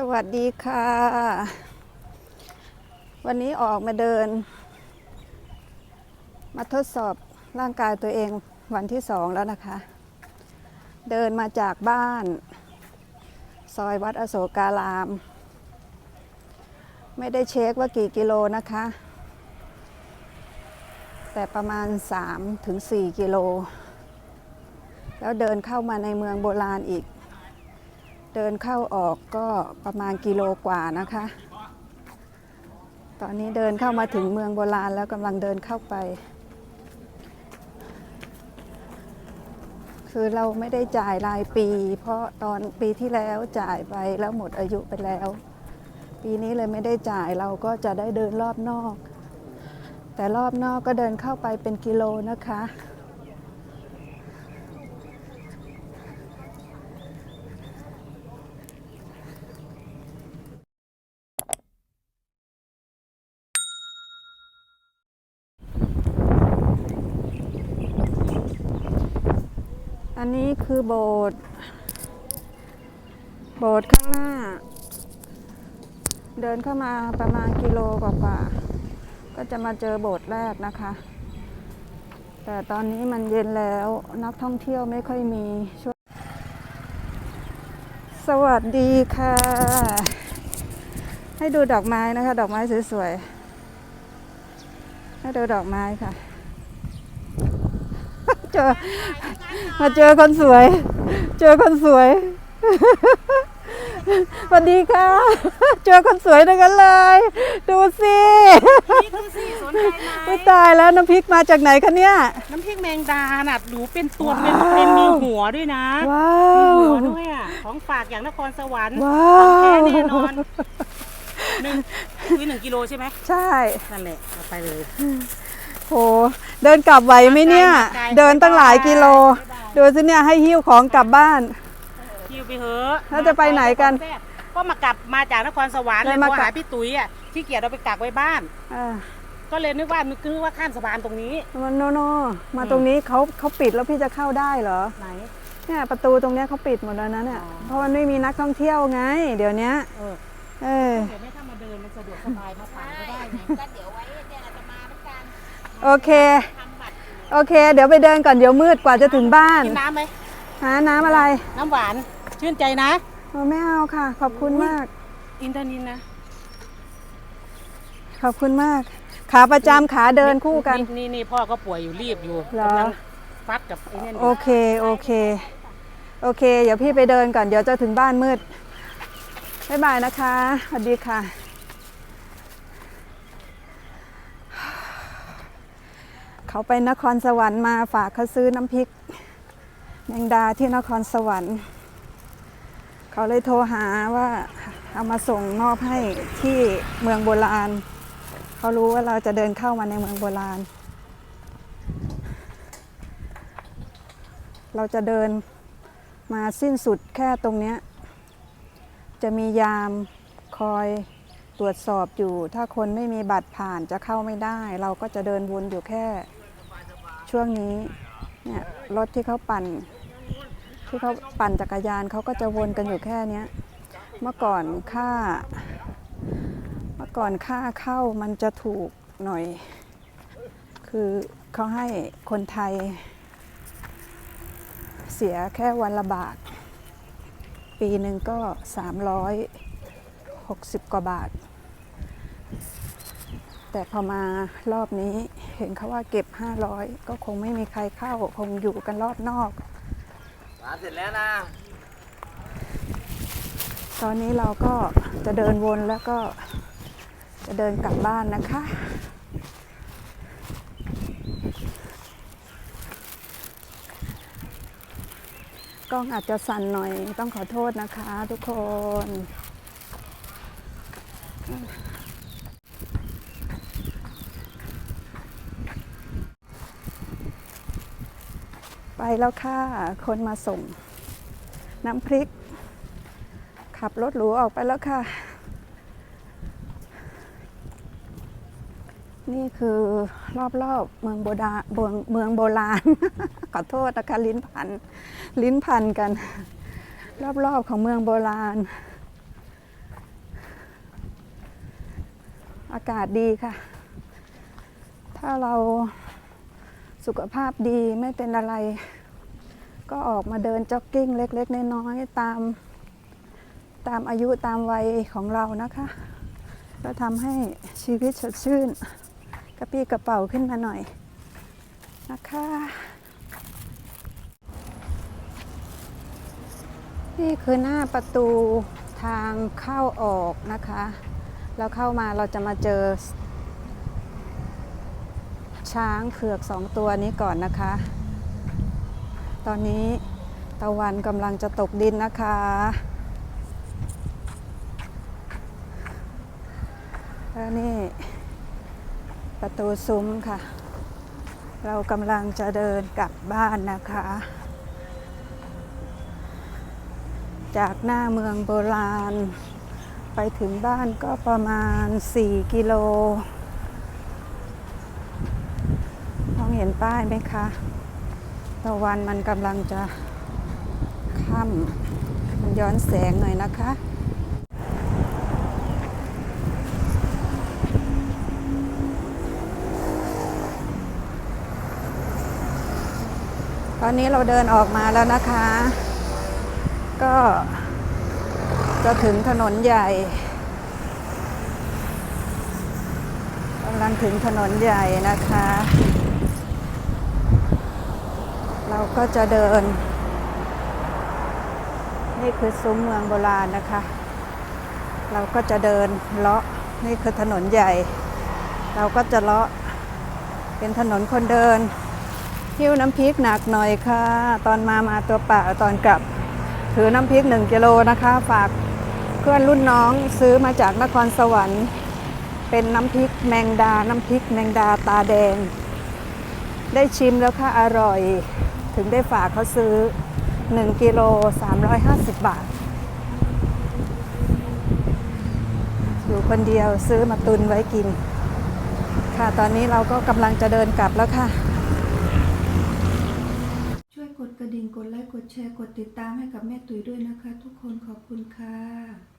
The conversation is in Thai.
สวัสดีค่ะ วันนี้ออกมาเดิน มาทดสอบร่างกายตัวเองวันที่สองแล้วนะคะ เดินมาจากบ้าน ซอยวัดอโศการาม ไม่ได้เช็คว่ากี่กิโลนะคะ แต่ประมาณ 3-4 กิโล แล้วเดินเข้ามาในเมืองโบราณอีก เดินเข้าออกก็ประมาณกิโลกว่านะคะ ตอนนี้เดินเข้ามาถึงเมืองโบราณแล้วกำลังเดินเข้าไป คือเราไม่ได้จ่ายรายปี เพราะตอนปีที่แล้วจ่ายไปแล้วหมดอายุไปแล้ว ปีนี้เลยไม่ได้จ่ายเราก็จะได้เดินรอบนอก แต่รอบนอกก็เดินเข้าไปเป็นกิโลนะคะ อันนี้คือโบสถ์ โบสถ์ข้างหน้า เดินเข้ามาประมาณกิโลกว่าๆ ก็จะมาเจอโบสถ์แรกนะคะ แต่ตอนนี้มันเย็นแล้วนักท่องเที่ยวไม่ค่อยมีช่วงสวัสดีค่ะ ให้ดูดอกไม้นะคะ ดอกไม้สวยๆ ให้ดูดอกไม้ค่ะ เจอ มาเจอคนสวย เจอคนสวยสวัสดีค่ะ เจอคนสวยด้วยกันเลย ดูสิพี่ดูสิสนใจไหมไม่ตายแล้วน้ำพริกมาจากไหนคะเนี่ย น้ำพริกแมงดาน่ะหนูเป็นตัวว้าวเป็นเป็นมีหัวด้วยนะว้ามีว หัวด้วยอะของฝากอย่างนครสวรรค์ว้าของวแท้แน่นอนหนึ่งคือหนึ่งกิโลใช่ไหมใช่ นั่นแหละเอาไปเลยโหเดินกลับไหวไหมเนี่ยมาไกลเดินตั้งหลายกิโลบ๊ายบายดูสิเนี่ยให้หิ้วของกลับบ้าน คิวไปเถอะแล้วจะไปไหนกัน ก็มากลับมาจากนครสวรรค์เลเลยยมาโทรกลับหาพี่ตุ๋ยอะที่เกียรเราไปกักไว้บ้าน อ่าก็เลยนึกว่านึกว่าข้ามสะพานตรงนี้ มันโนโนมาตรงนี้เขาเขาปิดแล้วพี่จะเข้าได้เหรอ ไหน เนี่ยประตูตรงเนี้ยเขาปิดหมดแล้วนะเนี่ยอ๋อ เพราะมันไม่มีนักท่องเที่ยวไง เดี๋ยวเนี้ยเออเออ เดี๋ยวไม่ถ้ามาเดินมันสะดวกสบายมาปั่นก็ได้ไงก็เดี๋ยวไว้ โอเคทำบัตรอยู่โอเค เดี๋ยวไปเดินก่อนเดี๋ยวมืดกว่าจะถึงบ้าน กินน้ำไหมหาน้ำอะไร น้ำหวาน ชื่นใจนะอ๋อไม่เอาค่ะ ขอบคุณมาก อินเทอร์นินนะ ขอบคุณมาก ขาประจำขาเดินคู่กัน นี่นี่พ่อก็ป่วยอยู่รีบอยู่เหรอกำลังฟัดกับไอ้เนี่ยโอเค โอเค โอเค เดี๋ยวพี่ไปเดินก่อน เดี๋ยวจะถึงบ้านมืดบ๊ายบายนะคะ สวัสดีค่ะ เขาไปนครสวรรค์มาฝากเขาซื้อน้ำพริกแมงดาที่นครสวรรค์ เขาเลยโทรหาว่าเอามาส่งมอบให้ที่เมืองโบราณ เขารู้ว่าเราจะเดินเข้ามาในเมืองโบราณ เราจะเดินมาสิ้นสุดแค่ตรงนี้จะมียามคอยตรวจสอบอยู่ ถ้าคนไม่มีบัตรผ่านจะเข้าไม่ได้ เราก็จะเดินวนอยู่แค่ ช่วงนี้เนี่ยรถที่เขาปั่น ที่เขาปั่นจักรยานเขาก็จะวนกันอยู่แค่เนี้ยเมื่อก่อนค่า เมื่อก่อนค่าเข้ามันจะถูกหน่อย คือเขาให้คนไทย เสียแค่วันละบาท ปีหนึ่งก็ 360 กว่าบาท แต่พอมารอบนี้เห็นเขาว่าเก็บ 500 ก็คงไม่มีใครเข้า คงอยู่กันรอบนอก มาเสร็จแล้วนะ ตอนนี้เราก็จะเดินวนแล้วก็จะเดินกลับบ้านนะคะ กล้องอาจจะสั่นหน่อยต้องขอโทษนะคะทุกคน ไปแล้วค่ะ คนมาส่ง น้ำพริก ขับรถหรูออกไปแล้วค่ะ นี่คือรอบๆเมืองโบราเมืองโบราณ ขอโทษนะคะลิ้นพัน ลิ้นพันกัน รอบๆของเมืองโบราณ อากาศดีค่ะ ถ้าเรา สุขภาพดีไม่เป็นอะไร ก็ออกมาเดินจ็อกกิ้งเล็ก ๆ น้อยๆตาม ตามอายุตามวัยของเรานะคะ ก็ทำให้ชีวิตสดชื่น กระปี้กระเป๋าขึ้นมาหน่อยนะคะ นี่คือหน้าประตูทางเข้าออกนะคะ แล้วเข้ามาเราจะมาเจอ ช้างเผือกสองตัวนี้ก่อนนะคะ ตอนนี้ตะวันกำลังจะตกดินนะคะ แล้วนี่ประตูซุ้มค่ะ เรากำลังจะเดินกลับบ้านนะคะ จากหน้าเมืองโบราณ ไปถึงบ้านก็ประมาณ 4 กิโล มอง เห็นป้ายไหมคะตะวันมันกำลังจะค่ำมันย้อนแสงหน่อยนะคะตอนนี้เราเดินออกมาแล้วนะคะ ก็จะถึงถนนใหญ่กำลังถึงถนนใหญ่นะคะ เราก็จะเดิน นี่คือซุ้มเมืองโบราณนะคะ เราก็จะเดินเลาะนี่คือถนนใหญ่ เราก็จะเลาะเป็นถนนคนเดินหิ้วน้ำพริกหนักหน่อยค่ะ ตอนมามาตัวเปล่าตอนกลับ ถือน้ำพริกหนึ่งกิโลนะคะ ฝากเพื่อนรุ่นน้องซื้อมาจากนครสวรรค์ เป็นน้ำพริกแมงดา น้ำพริกแมงดาตาแดง ได้ชิมแล้วค่ะอร่อย ถึงได้ฝากเขาซื้อ 1กิโล350 บาท อยู่คนเดียวซื้อมาตุนไว้กิน ค่ะตอนนี้เราก็กำลังจะเดินกลับแล้วค่ะ ช่วยกดกระดิ่งกดไลค์กดแชร์กดติดตามให้กับแม่ตุ๋ยด้วยนะคะ ทุกคนขอบคุณค่ะ